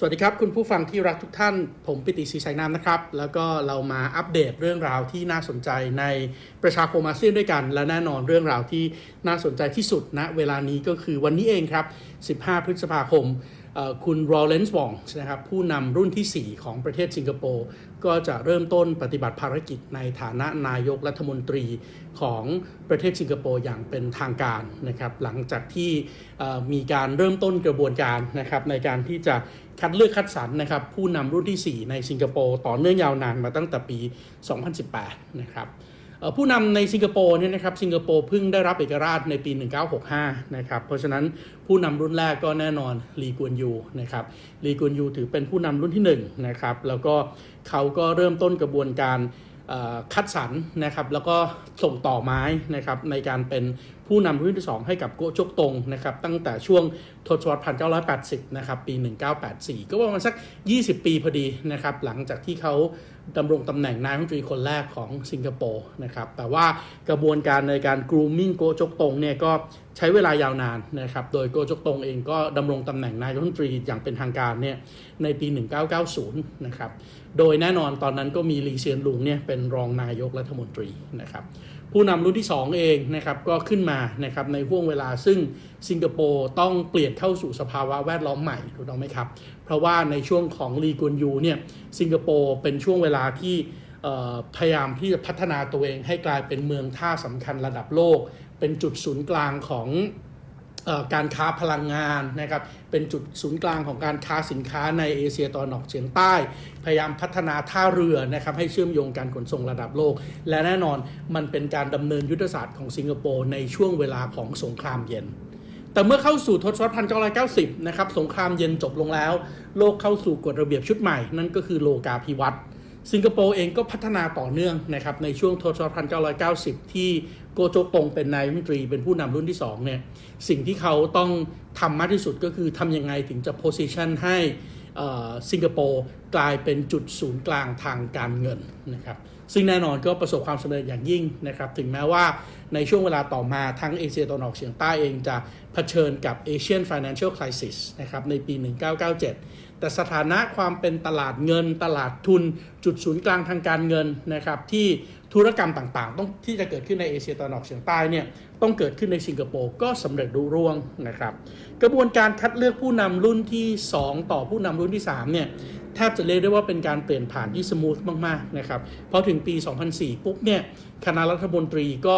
สวัสดีครับ คุณผู้ฟังที่รักทุกท่าน ผมปิติศรีชัยนามนะครับ แล้วก็เรามาอัปเดตเรื่องราวที่น่าสนใจในประชาคมอาเซียนด้วยกัน และแน่นอนเรื่องราวที่น่าสนใจที่สุดณเวลานี้ก็คือวันนี้เองครับ 15 พฤษภาคม คุณโรเลนส์วองนะครับผู้นำรุ่นทีสี่ 4 ของประเทศสิงคโปร์ ก็จะเริ่มต้นปฏิบัติภารกิจในฐานะนายกรัฐมนตรีของประเทศสิงคโปร์อย่างเป็นทางการนะครับหลังจากที่มีการเริ่มต้นกระบวนการนะครับในการที่จะคัดเลือกคัดสรรนะครับผู้นำรุ่นที่ 4 ในสิงคโปร์ต่อเนื่องยาวนานมาตั้งแต่ปี 2018 นะครับ ผู้นำในสิงคโปร์เนี่ยนะครับสิงคโปร์เพิ่งได้รับเอกราชในปี 1965 นะครับ เพราะฉะนั้นผู้นำรุ่นแรกก็แน่นอนลีกวนยูนะครับลีกวนยูถือเป็นผู้นำรุ่นที่1นะครับแล้วก็เขาก็เริ่มต้นกระบวนการคัดสรรนะครับแล้วก็ส่งต่อไม้นะครับในการเป็น ผู้นำรุ่นที่ 2 ให้กับโกโจกตงนะครับตั้งแต่ช่วงทศวรรษ 1980 นะครับ ปี 1984 ก็ประมาณสัก 20 ปีพอดีนะครับ หลังจากที่เขาดำรงตำแหน่งนายกรัฐมนตรีคนแรกของสิงคโปร์นะครับ แต่ว่ากระบวนการในการ grooming โกโจกตงเนี่ยก็ใช้เวลายาวนานนะครับ โดยโกโจกตงเองก็ดำรงตำแหน่งนายกรัฐมนตรีอย่างเป็นทางการเนี่ยในปี 1990 นะครับ โดยแน่นอนตอนนั้นก็มีลีเซียนลุงเนี่ยเป็นรองนายกรัฐมนตรีนะครับ ผู้นำรุ่นที่ 2 เองนะครับก็ขึ้นมานะครับในห่วงเวลาซึ่งสิงคโปร์ต้องเปลี่ยนเข้าสู่สภาวะแวดล้อมใหม่ถูกต้องไหมครับ เพราะว่าในช่วงของลีกวนยูเนี่ยสิงคโปร์เป็นช่วงเวลาที่พยายามที่จะพัฒนาตัวเองให้กลายเป็นเมืองท่าสำคัญระดับโลก เป็นจุดศูนย์กลางของ การค้าพลังงานนะครับเป็นจุดศูนย์กลางของการค้าสินค้าในเอเชียตะวันออกเฉียงใต้ พยายามพัฒนาท่าเรือนะครับให้เชื่อมโยงการขนส่งระดับโลก และแน่นอนมันเป็นการดำเนินยุทธศาสตร์ของสิงคโปร์ในช่วงเวลาของสงครามเย็นแต่เมื่อเข้าสู่ทศวรรษ 1990 นะครับ สงครามเย็นจบลงแล้ว โลกเข้าสู่กฎระเบียบชุดใหม่ นั่นก็คือโลกาภิวัตน์ สิงคโปร์เองก็พัฒนาต่อเนื่องนะครับในช่วงทศวรรษ 1990 ที่โกโจกตงเป็นนายรัฐมนตรีเป็นผู้นำรุ่นที่2เนี่ยสิ่งที่เขาต้องทำมากที่สุดก็คือทำยังไงถึงจะโพสิชันให้ สิงคโปร์กลายเป็นจุดศูนย์กลางทางการเงินนะครับซึ่งแน่นอนก็ประสบความสำเร็จอย่างยิ่งนะครับถึงแม้ว่าในช่วงเวลาต่อมาทั้งเอเชียตะวันออกเฉียงใต้เองจะเผชิญกับ Asian Financial Crisis นะครับในปี 1997 แต่สถานะความเป็นตลาดเงิน ตลาดทุน จุดศูนย์กลางทางการเงินนะครับที่ ธุรกรรมต่างๆ ต้องที่จะเกิดขึ้นในเอเชียตะวันออกเฉียงใต้เนี่ยต้องเกิดขึ้นในสิงคโปร์ก็สำเร็จรุ่ร่วงนะครับ กระบวนการคัดเลือกผู้นำรุ่นที่ 2 ต่อผู้นำรุ่นที่3เนี่ยแทบจะเรียกได้ว่าเป็นการเปลี่ยนผ่านที่สมูทมากๆนะครับพอถึงปี 2004 ปุ๊บเนี่ยคณะรัฐมนตรีก็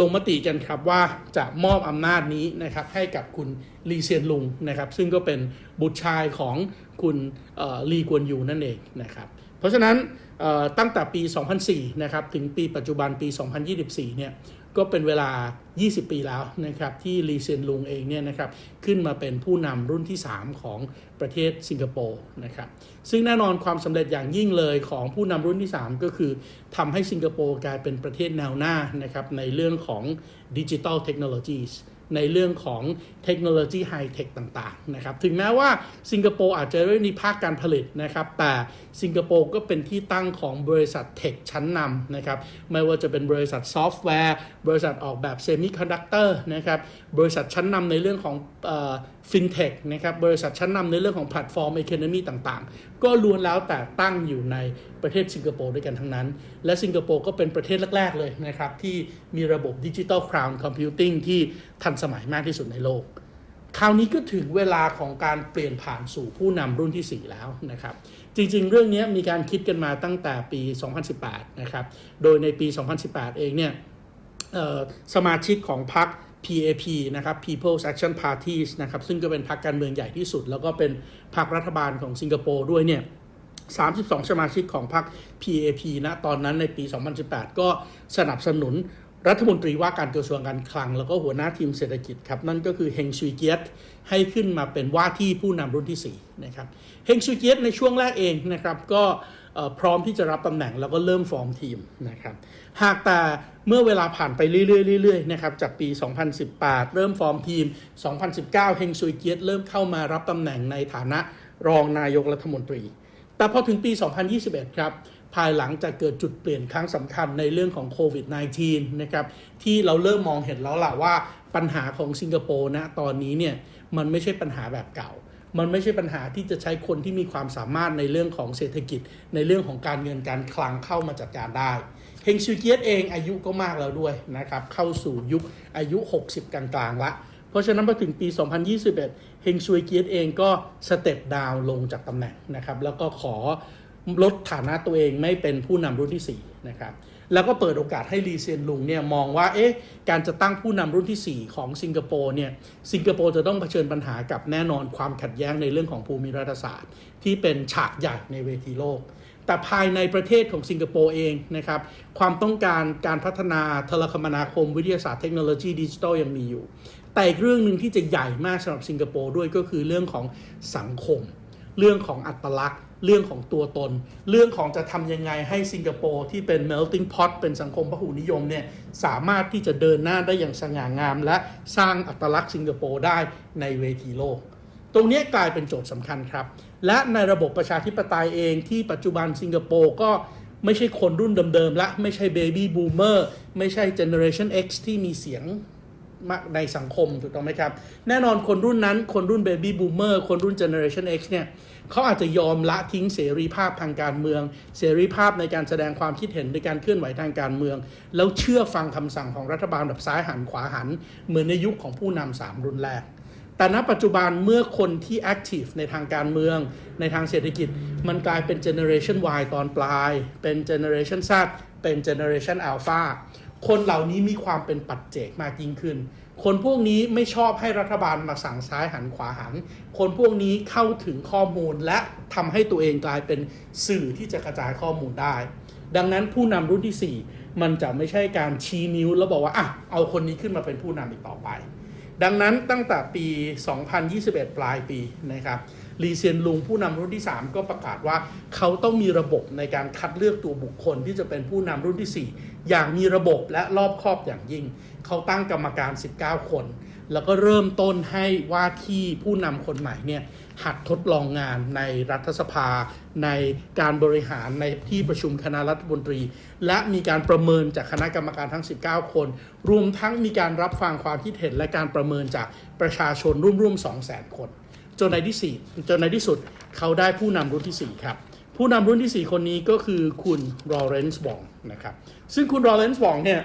ลงมติกันครับว่าจะมอบอำนาจนี้นะครับให้กับคุณลีเซียนลุงนะครับ ซึ่งก็เป็นบุตรชายของคุณลีกวนยูนั่นเองนะครับ เพราะฉะนั้น ตั้งแต่ปี 2004 นะครับ ถึงปีปัจจุบันปี 2024 เนี่ย ก็เป็นเวลา 20 ปีแล้วนะครับ ที่ลีเซียนลุงเองเนี่ยนะครับ ขึ้นมาเป็นผู้นำรุ่นที่ 3 ของประเทศสิงคโปร์นะครับ ซึ่งแน่นอนความสำเร็จอย่างยิ่งเลยของผู้นำรุ่นที่ 3 ก็คือทำให้สิงคโปร์กลายเป็นประเทศแนวหน้านะครับ ในเรื่องของดิจิ t a ลเทคโนโลยี ในเรื่องของเทคโนโลยีไฮเทคต่างๆนะครับถึงแม้ว่าสิงคโปร์อาจจะไม่มีภาคการผลิตนะครับ แต่สิงคโปร์ก็เป็นที่ตั้งของบริษัทเทคชั้นนำนะครับไม่ว่าจะเป็นบริษัทซอฟต์แวร์ บริษัทออกแบบเซมิคอนดักเตอร์นะครับบริษัทชั้นนำในเรื่องของ ฟินเทคนะครับบริษัทชั้นนำในเรื่องของแพลตฟอร์มอีโคโนมีต่างๆ ก็ล้วนแล้วแต่ตั้งอยู่ในประเทศสิงคโปร์ด้วยกันทั้งนั้น และสิงคโปร์ก็เป็นประเทศแรก ๆ เลยนะครับ ที่มีระบบดิจิ t a ลค o าวน์คอมพิวติ้งที่ทันสมัยมากที่สุดในโลก คราวนี้ก็ถึงเวลาของการเปลี่ยนผ่านสู่ผู้นำรุ่นที่ 4 แล้วนะครับ จริงๆ เรื่องนี้มีการคิดกันมาตั้งแต่ปี 2018 นะครับ โดยในปี 2018 เองเนี่ยสมาชิกของพรรค PAP นะครับ People's Action Parties นะครับซึ่งก็เป็นพรรคการเมืองใหญ่ที่สุด แล้วก็เป็นพรรครัฐบาลของสิงคโปร์ด้วยเนี่ย32 สมาชิกของพรรค PAP นะตอนนั้นในปี 2018 ก็สนับสนุนรัฐมนตรีว่าการกระทรวงการคลัง แล้วก็หัวหน้าทีมเศรษฐกิจครับนั่นก็คือเฮงซุยเกียตให้ขึ้นมาเป็นว่าที่ผู้นำรุ่นที่4นะครับเฮงซุยเกียตในช่วงแรกเองนะครับก็ พร้อมที่จะรับตำแหน่งแล้วก็เริ่มฟอร์มทีมนะครับหากแต่เมื่อเวลาผ่านไปเรื่อยๆๆนะครับจากปี 2018 เริ่มฟอร์มทีม 2019 เฮงซุยเกียตเริ่มเข้ามารับตำแหน่งในฐานะรองนายกรัฐมนตรี แต่พอถึงปี 2021 ครับภายหลังจากเกิดจุดเปลี่ยนครั้งสำคัญในเรื่องของโควิด -19 นะครับที่เราเริ่มมองเห็นแล้วล่ะว่าปัญหาของสิงคโปร์นะตอนนี้เนี่ยมันไม่ใช่ปัญหาแบบเก่า มันไม่ใช่ปัญหาที่จะใช้คนที่มีความสามารถในเรื่องของเศรษฐกิจ ในเรื่องของการเงินการคลังเข้ามาจัดการได้เฮงซูเกียตเองอายุก็มากแล้วด้วยนะครับเข้าสู่ยุคอายุ 60 กลางๆละเพราะฉะนั้นพอถึงปี 2021 เฮงซุยเกียตเองก็สเต็ปดาวลงจากตำแหน่งนะครับ แล้วก็ขอลดฐานะตัวเองไม่เป็นผู้นำรุ่นที่ 4 นะครับ แล้วก็เปิดโอกาสให้ลีเซียนลุงเนี่ยมองว่าเอ๊ะการจะตั้งผู้นำรุ่นที่ 4 ของสิงคโปร์เนี่ยสิงคโปร์จะต้องเผชิญปัญหากับแน่นอนความขัดแย้งในเรื่องของภูมิรัฐศาสตร์ ที่เป็นฉากใหญ่ในเวทีโลก แต่ภายในประเทศของสิงคโปร์เองนะครับความต้องการการพัฒนาโทรคมนาคมวิทยาศาสตร์เทคโนโลยีดิจิทัลยังมีอยู่ แต่อีกเรื่องหนึ่งที่จะใหญ่มากสำหรับสิงคโปร์ด้วยก็คือเรื่องของสังคม เรื่องของอัตลักษณ์ เรื่องของตัวตน เรื่องของจะทำยังไงให้สิงคโปร์ที่เป็น melting pot เป็นสังคมพหุนิยมเนี่ยสามารถที่จะเดินหน้าได้อย่างสง่างาม และสร้างอัตลักษณ์สิงคโปร์ได้ในเวทีโลก ตรงนี้กลายเป็นโจทย์สำคัญครับ และในระบบประชาธิปไตยเองที่ปัจจุบันสิงคโปร์ก็ไม่ใช่คนรุ่นเดิมๆละไม่ใช่ baby boomer ไม่ใช่ generation X ที่มีเสียง ในสังคมถูกต้องไหมครับ แน่นอนคนรุ่นนั้น คนรุ่น Baby Boomer คนรุ่น Generation X เนี่ยเขาอาจจะยอมละทิ้งเสรีภาพทางการเมือง เสรีภาพในการแสดงความคิดเห็นในการเคลื่อนไหวทางการเมือง แล้วเชื่อฟังคำสั่งของรัฐบาลแบบซ้ายหันขวาหัน เหมือนในยุคของผู้นำสามรุ่นแรกแต่ณปัจจุบันเมื่อคนที่ active ในทางการเมือง ในทางเศรษฐกิจ มันกลายเป็น generation Y ตอนปลาย เป็น generation Z เป็น generation Alpha คนเหล่านี้มีความเป็นปัจเจกมากยิ่งขึ้น คนพวกนี้ไม่ชอบให้รัฐบาลมาสั่งซ้ายหันขวาหัน คนพวกนี้เข้าถึงข้อมูลและทำให้ตัวเองกลายเป็นสื่อที่จะกระจายข้อมูลได้ ดังนั้นผู้นำรุ่นที่ 4 มันจะไม่ใช่การชี้นิ้วแล้วบอกว่าอะเอาคนนี้ขึ้นมาเป็นผู้นำอีกต่อไป ดังนั้นตั้งแต่ปี 2021 ปลายปีนะครับลีเซียนลุงผู้นำรุ่นที่ 3 ก็ประกาศว่าเขาต้องมีระบบในการคัดเลือกตัวบุคคลที่จะเป็นผู้นำรุ่นที่ 4 อย่างมีระบบและรอบคอบอย่างยิ่ง เขาตั้งกรรมการ 19 คน แล้วก็เริ่มต้นให้ว่าที่ผู้นำคนใหม่เนี่ยหัดทดลองงานในรัฐสภา ในการบริหารในที่ประชุมคณะรัฐมนตรี และมีการประเมินจากคณะกรรมการทั้ง 19 คน รวมทั้งมีการรับฟังความคิดเห็นและการประเมินจากประชาชนร่วมๆ 200,000 คน จนในที่ 4 จนในที่สุดเขาได้ผู้นำรุ่นที่ 4 ครับ ผู้นำรุ่นที่ 4 คนนี้ก็คือคุณรอเรนซ์บองนะครับซึ่งคุณรอเรนซ์บองเนี่ย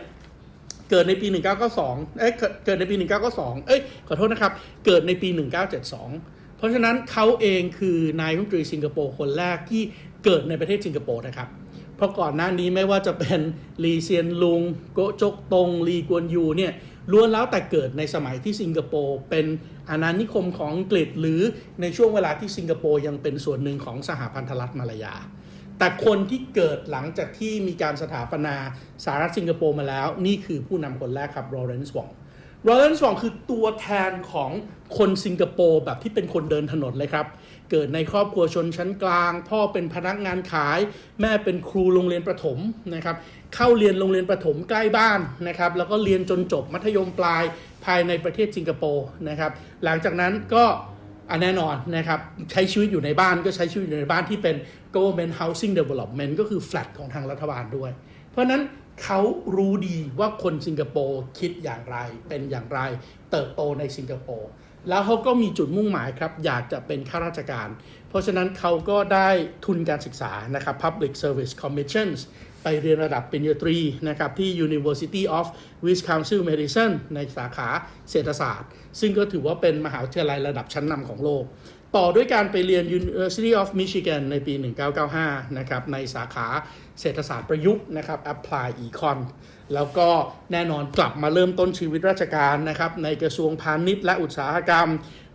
เกิดในปี 1992 เอ้ยเกิดในปี 1992 เอ้ย ขอโทษนะครับ เกิดในปี 1972 เพราะฉะนั้นเขาเองคือนายรัฐมนตรีสิงคโปร์คนแรกที่เกิดในประเทศสิงคโปร์นะครับ เพราะก่อนหน้านี้ไม่ว่าจะเป็นลีเซียนลุง โกจกตง ลีกวนยูเนี่ยล้วนแล้วแต่เกิดในสมัยที่สิงคโปร์เป็นอาณานิคมของอังกฤษหรือในช่วงเวลาที่สิงคโปร์ยังเป็นส่วนหนึ่งของสหพันธรัฐมาลายา แต่คนที่เกิดหลังจากที่มีการสถาปนาสหรัฐสิงคโปร์มาแล้ว นี่คือผู้นำคนแรกครับโรเรนซ์วองโรเรนซ์วองคือตัวแทนของคนสิงคโปร์แบบที่เป็นคนเดินถนนเลยครับ เกิดในครอบครัวชนชั้นกลาง พ่อเป็นพนักงานขาย แม่เป็นครูโรงเรียนประถมนะครับเข้าเรียนโรงเรียนประถมใกล้บ้านนะครับแล้วก็เรียนจนจบมัธยมปลายภายในประเทศสิงคโปร์นะครับหลังจากนั้นก็ อันแน่นอนนะครับใช้ชีวิตอยู่ในบ้านก็ใช้ชีวิตอยู่ในบ้านที่เป็น government housing development ก็คือ flat ของทางรัฐบาลด้วย เพราะฉะนั้นเขารู้ดีว่าคนสิงคโปร์คิดอย่างไรเป็นอย่างไร เติบโตในสิงคโปร์แล้วเขาก็มีจุดมุ่งหมายครับ อยากจะเป็นข้าราชการ เพราะฉะนั้นเขาก็ได้ทุนการศึกษานะครับ Public Service Commissions ไปเรียนระดับปริญญาตรีนะครับที่ University of Wisconsin Madison ในสาขาเศรษฐศาสตร์ ซึ่งก็ถือว่าเป็นมหาวิทยาลัยระดับชั้นนำของโลก ต่อด้วยการไปเรียน University of Michigan ในปี 1995 นะครับในสาขาเศรษฐศาสตร์ประยุกต์นะครับ Apply Econ แล้วก็แน่นอนกลับมาเริ่มต้นชีวิตราชการนะครับในกระทรวงพาณิชย์และอุตสาหกรรม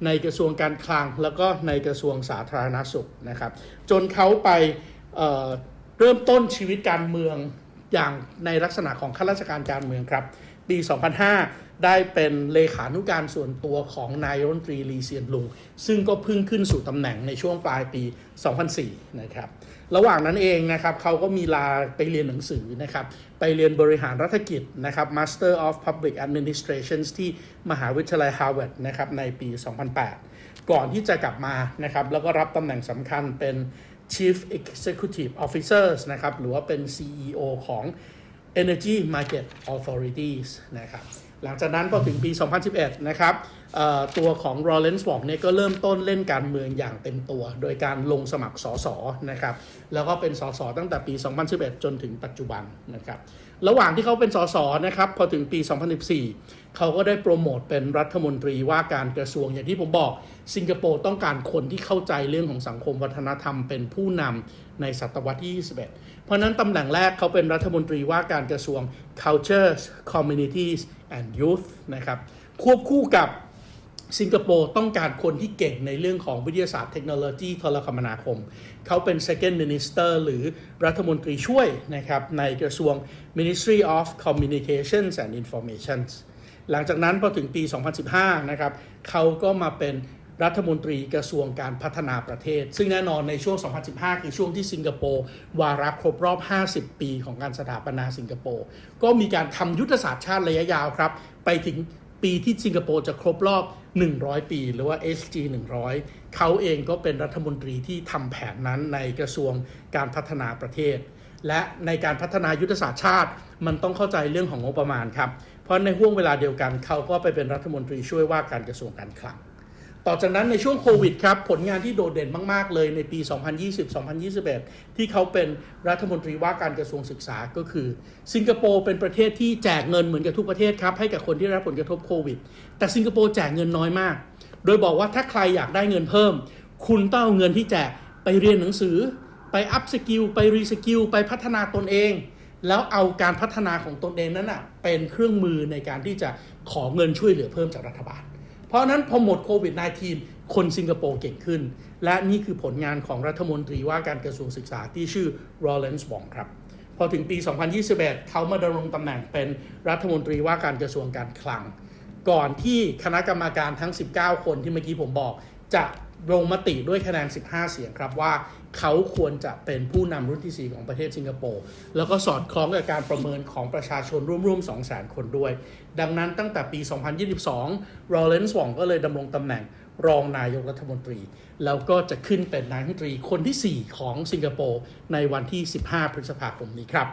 ในกระทรวงการคลัง แล้วก็ในกระทรวงสาธารณสุขนะครับ จนเขาไป เริ่มต้นชีวิตการเมืองอย่างในลักษณะของข้าราชการการเมืองครับ ปี 2005 ได้เป็นเลขานุการส่วนตัวของนายรัฐมนตรีลีเซียนลุง ซึ่งก็เพิ่งขึ้นสู่ตำแหน่งในช่วงปลายปี 2004 นะครับ ระหว่างนั้นเองนะครับเขาก็มีลาไปเรียนหนังสือนะครับ ไปเรียนบริหารรัฐกิจนะครับ Master of Public Administration ที่มหาวิทยาลัย Harvard นะครับในปี 2008 ก่อนที่จะกลับมานะครับแล้วก็รับตำแหน่งสำคัญเป็น Chief Executive Officers นะครับ หรือว่าเป็น CEO ของ Energy Market Authorities นะครับหลังจากนั้นพอถึงปี 2011 นะครับตัวของ r o l l e n s w a l k เนี่ยก็เริ่มต้นเล่นการเมืองอย่างเต็มตัว โดยการลงสมัครสสนะครับแล้วก็เป็นสสตั้งแต่ปี 2011 จนถึงปัจจุบันนะครับระหว่างที่เขาเป็นสสนะครับพอถึงปี 2014 เขาก็ได้โปรโมทเป็นรัฐมนตรีว่าการกระทรวงอย่างที่ผมบอกสิงคโปร์ต้องการคนที่เข้าใจเรื่องของสังคมวัฒนธรรมเป็นผู้นำในศตวรรษที่ 21 ราะฉะนั้นตำแหน่งแรกเขาเป็นรัฐมนตรีว่าการกระทรวง culture communities and youth นะครับควบคู่กับสิงคโปร์ต้องการคนที่เก่งในเรื่องของวิทยาศาสตร์เทคโนโลยีโทรคมนาคม เขาเป็น second minister หรือรัฐมนตรีช่วยนะครับในกระทรวง Ministry of Communications and Information หลังจากนั้นพอถึงปี 2015 นะครับ เขาก็มาเป็น รัฐมนตรีกระทรวงการพัฒนาประเทศ ซึ่งแน่นอนในช่วง 2015 คือช่วงที่สิงคโปร์วาระครบรอบ 50 ปีของการสถาปนาสิงคโปร์ ก็มีการทำยุทธศาสตร์ชาติระยะยาวครับ ไปถึงปีที่สิงคโปร์จะครบรอบ 100 ปี หรือว่า SG 100 เขาเองก็เป็นรัฐมนตรีที่ทำแผนนั้นในกระทรวงการพัฒนาประเทศ และในการพัฒนายุทธศาสตร์ชาติ มันต้องเข้าใจเรื่องของงบประมาณครับ เพราะในห่วงเวลาเดียวกันเขาก็ไปเป็นรัฐมนตรีช่วยว่าการกระทรวงการคลัง ต่อจากนั้นในช่วงโควิดครับ ผลงานที่โดดเด่นมาก ๆ เลยในปี 2020-2021 ที่เขาเป็นรัฐมนตรีว่าการกระทรวงศึกษาก็คือ สิงคโปร์เป็นประเทศที่แจกเงินเหมือนกับทุกประเทศครับ ให้กับคนที่ได้รับผลกระทบโควิด แต่สิงคโปร์แจกเงินน้อยมาก โดยบอกว่าถ้าใครอยากได้เงินเพิ่ม คุณต้องเอาเงินที่แจกไปเรียนหนังสือ ไปอัพสกิลไปรีสกิลไปพัฒนาตนเองแล้วเอาการพัฒนาของตนเองนั้นอะเป็นเครื่องมือในการที่จะขอเงินช่วยเหลือเพิ่มจากรัฐบาล เพราะนั้นพอหมดโควิด -19 คนสิงคโปร์เก่งขึ้น และนี่คือผลงานของรัฐมนตรีว่าการกระทรวงศึกษาที่ชื่อ Lawrence Wong ครับ พอถึงปี 2021 เขามาดำรงตำแหน่งเป็นรัฐมนตรีว่าการกระทรวงการคลัง ก่อนที่คณะกรรมการทั้ง 19 คนที่เมื่อกี้ผมบอก จะลงมติด้วยคะแนน 15 เสียงครับว่าเขาควรจะเป็นผู้นำรุ่นที่ 4 ของประเทศสิงคโปร์ แล้วก็สอดคล้องกับการประเมินของประชาชนร่วมๆ 200,000 คนด้วย ดังนั้นตั้งแต่ปี 2022 Lawrence Wong ก็เลยดำรงตำแหน่งรองนายกรัฐมนตรี แล้วก็จะขึ้นเป็นนายกรัฐมนตรีคนที่ 4 ของสิงคโปร์ในวันที่ 15 พฤษภาคมนี้ครับ